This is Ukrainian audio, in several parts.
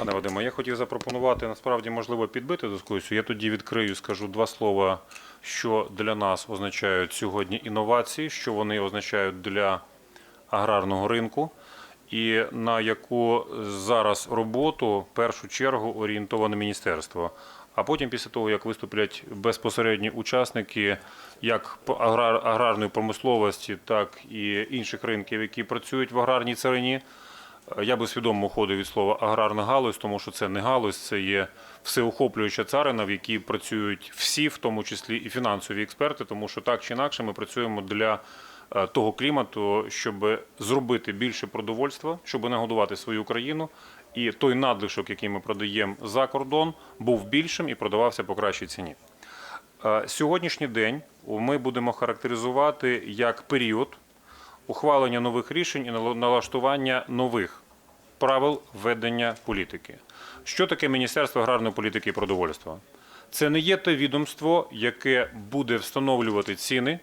Пане Вадиме, я хотів запропонувати насправді можливо підбити дискусію. Я тоді відкрию, скажу два слова, що для нас означають сьогодні інновації, що вони означають для аграрного ринку, і на яку зараз роботу в першу чергу орієнтоване міністерство. А потім, після того, як виступлять безпосередні учасники як аграрної промисловості, так і інших ринків, які працюють в аграрній царині, я би свідомо уходив від слова аграрна галузь, тому що це не галузь, це є всеохоплююча царина, в якій працюють всі, в тому числі і фінансові експерти, тому що так чи інакше ми працюємо для е, того клімату, щоб зробити більше продовольства, щоб нагодувати свою країну. І той надлишок, який ми продаємо за кордон, був більшим і продавався по кращій ціні. Е, Сьогоднішній день ми будемо характеризувати як період ухвалення нових рішень і налаштування нових правил ведення політики. Що таке Міністерство аграрної політики і продовольства? Це не є те відомство, яке буде встановлювати ціни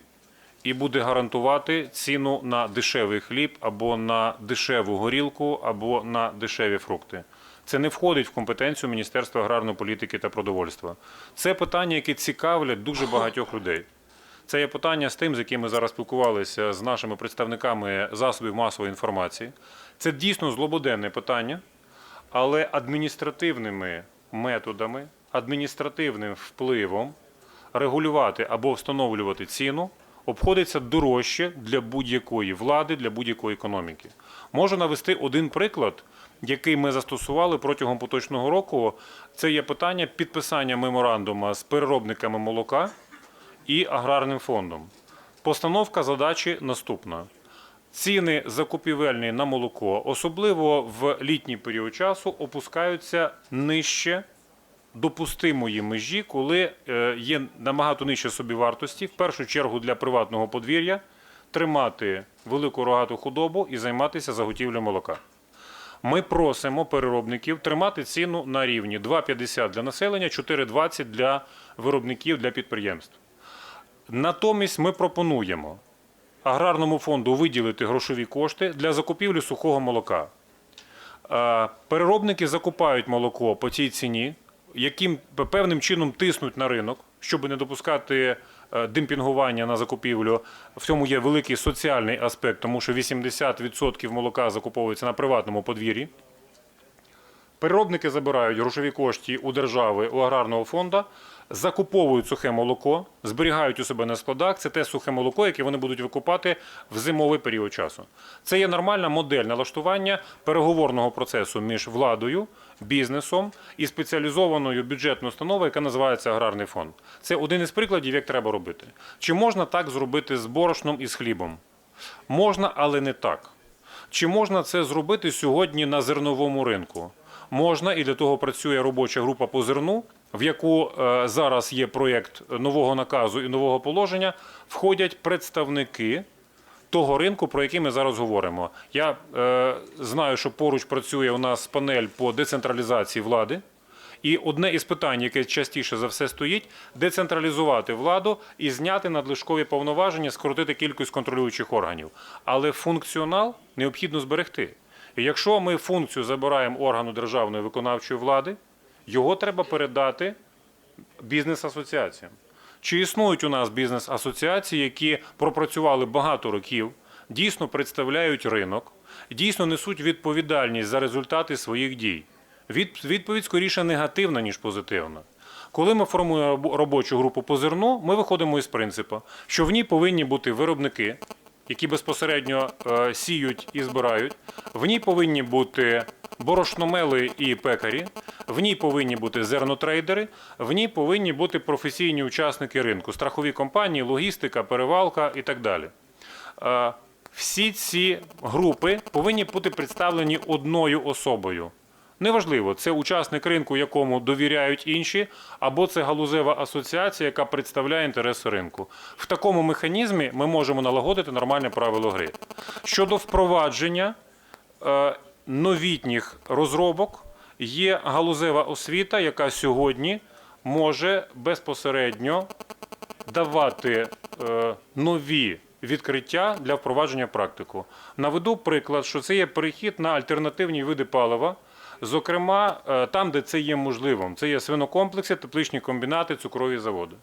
і буде гарантувати ціну на дешевий хліб або на дешеву горілку, або на дешеві фрукти. Це не входить в компетенцію Міністерства аграрної політики та продовольства. Це питання, яке цікавлять дуже багатьох людей. Це є питання з тим, з яким ми зараз спілкувалися з нашими представниками засобів масової інформації. Це дійсно злободенне питання, але адміністративними методами, адміністративним впливом регулювати або встановлювати ціну обходиться дорожче для будь-якої влади, для будь-якої економіки. Можу навести один приклад, який ми застосували протягом поточного року. Це є питання підписання меморандуму з переробниками молока і аграрним фондом. Постановка задачі наступна. Ціни закупівельні на молоко, особливо в літній період часу, опускаються нижче допустимої межі, коли е, є набагато нижче собівартості, в першу чергу для приватного подвір'я, тримати велику рогату худобу і займатися заготівлею молока. Ми просимо переробників тримати ціну на рівні 2,50 для населення, 4,20 для виробників для підприємств. Натомість ми пропонуємо аграрному фонду виділити грошові кошти для закупівлі сухого молока. Е, Переробники закупають молоко по цій ціні, яким певним чином тиснуть на ринок, щоб не допускати е, демпінгування на закупівлю. В цьому є великий соціальний аспект, тому що 80% молока закуповується на приватному подвір'ї. Переробники забирають грошові кошти у держави, у аграрного фонду, закуповують сухе молоко, зберігають у себе на складах. Це те сухе молоко, яке вони будуть викупати в зимовий період часу. Це є нормальна модель налаштування переговорного процесу між владою, бізнесом і спеціалізованою бюджетною установою, яка називається аграрний фонд. Це один із прикладів, як треба робити. Чи можна так зробити з борошном і з хлібом? Можна, але не так. Чи можна це зробити сьогодні на зерновому ринку? Можна, і для того працює робоча група по зерну, в яку е, зараз є проєкт нового наказу і нового положення, входять представники того ринку, про який ми зараз говоримо. Я е, знаю, що поруч працює у нас панель по децентралізації влади. І одне із питань, яке частіше за все стоїть, децентралізувати владу і зняти надлишкові повноваження, скоротити кількість контролюючих органів. Але функціонал необхідно зберегти. І якщо ми функцію забираємо органу державної виконавчої влади, його треба передати бізнес-асоціаціям. Чи існують у нас бізнес-асоціації, які пропрацювали багато років, дійсно представляють ринок, дійсно несуть відповідальність за результати своїх дій? Від, відповідь скоріше негативна, ніж позитивна. Коли ми формуємо робочу групу по зерну, ми виходимо із принципу, що в ній повинні бути виробники, які безпосередньо е, сіють і збирають. В ній повинні бути борошномели і пекарі, в ній повинні бути зернотрейдери, в ній повинні бути професійні учасники ринку, страхові компанії, логістика, перевалка і так далі. Е, Всі ці групи повинні бути представлені одною особою. Неважливо, це учасник ринку, якому довіряють інші, або це галузева асоціація, яка представляє інтереси ринку. В такому механізмі ми можемо налагодити нормальне правило гри. Щодо впровадження е, новітніх розробок, є галузева освіта, яка сьогодні може безпосередньо давати е, нові відкриття для впровадження практику. Наведу приклад, що це є перехід на альтернативні види палива, Зокрема, е, там, де це є можливим, це є свинокомплекси, тепличні комбінати, цукрові заводи.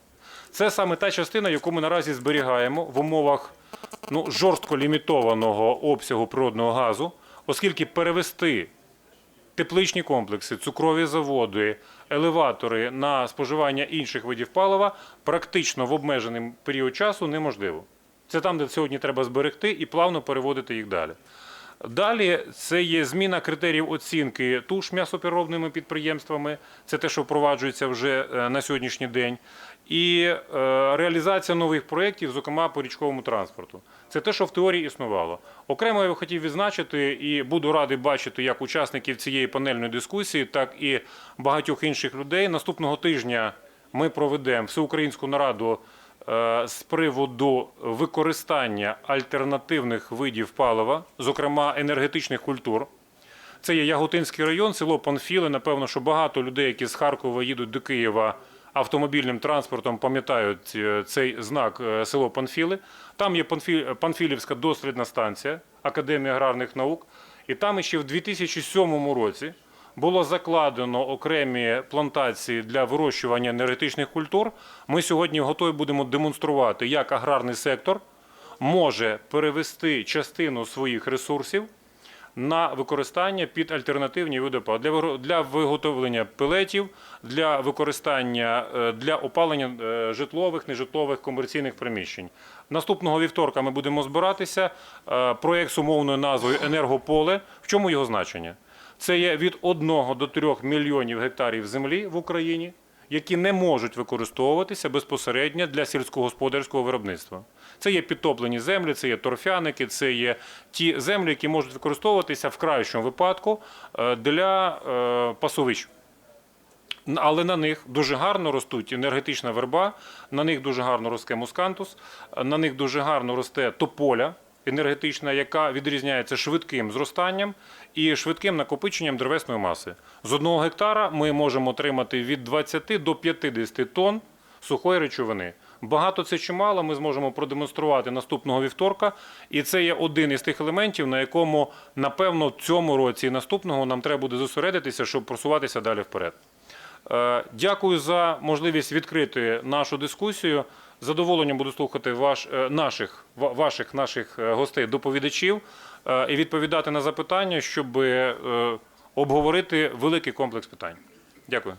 Це саме та частина, яку ми наразі зберігаємо в умовах ну, жорстко лімітованого обсягу природного газу, оскільки перевести тепличні комплекси, цукрові заводи, елеватори на споживання інших видів палива практично в обмежений період часу неможливо. Це там, де сьогодні треба зберегти і плавно переводити їх далі. Далі це є зміна критеріїв оцінки туш м'ясопереробними підприємствами. Це те, що впроваджується вже е, на сьогоднішній день. І е, реалізація нових проєктів, зокрема по річковому транспорту. Це те, що в теорії існувало. Окремо я хотів відзначити і буду радий бачити як учасників цієї панельної дискусії, так і багатьох інших людей. Наступного тижня ми проведемо всеукраїнську нараду з приводу використання альтернативних видів палива, зокрема енергетичних культур. Це є Яготинський район, село Панфіли. Напевно, що багато людей, які з Харкова їдуть до Києва автомобільним транспортом, пам'ятають е, цей знак е, село Панфіли. Там є Панфі- Панфілівська дослідна станція Академії аграрних наук. І там ще в 2007 році було закладено окремі плантації для вирощування енергетичних культур. Ми сьогодні готові будемо демонструвати, як аграрний сектор може перевести частину своїх ресурсів на використання під альтернативні види палива. для виготовлення пелетів, для використання е, для опалення е, житлових, нежитлових комерційних приміщень. Наступного вівторка ми будемо збиратися. Е, Проєкт з умовною назвою Енергополе. В чому його значення? Це є від 1 до 3 мільйонів гектарів землі в Україні, які не можуть використовуватися безпосередньо для сільськогосподарського виробництва. Це є підтоплені землі, це є торфяники, це є ті землі, які можуть використовуватися в кращому випадку е, для е, пасовищ. Але на них дуже гарно ростуть енергетична верба, на них дуже гарно росте мускантус, е, на них дуже гарно росте тополя енергетична, яка відрізняється швидким зростанням і швидким накопиченням древесної маси. З одного гектара ми можемо отримати від 20 до 50 тонн сухої речовини. Багато це чи мало, ми зможемо продемонструвати наступного вівторка. І це є один із тих елементів, на якому, напевно, в цьому році і наступного нам треба буде зосередитися, щоб просуватися далі вперед. Е, Дякую за можливість відкрити нашу дискусію. З Задоволенням буду слухати ваш, е, наших, ваших наших е, гостей, доповідачів і відповідати на запитання, щоб обговорити великий комплекс питань. Дякую.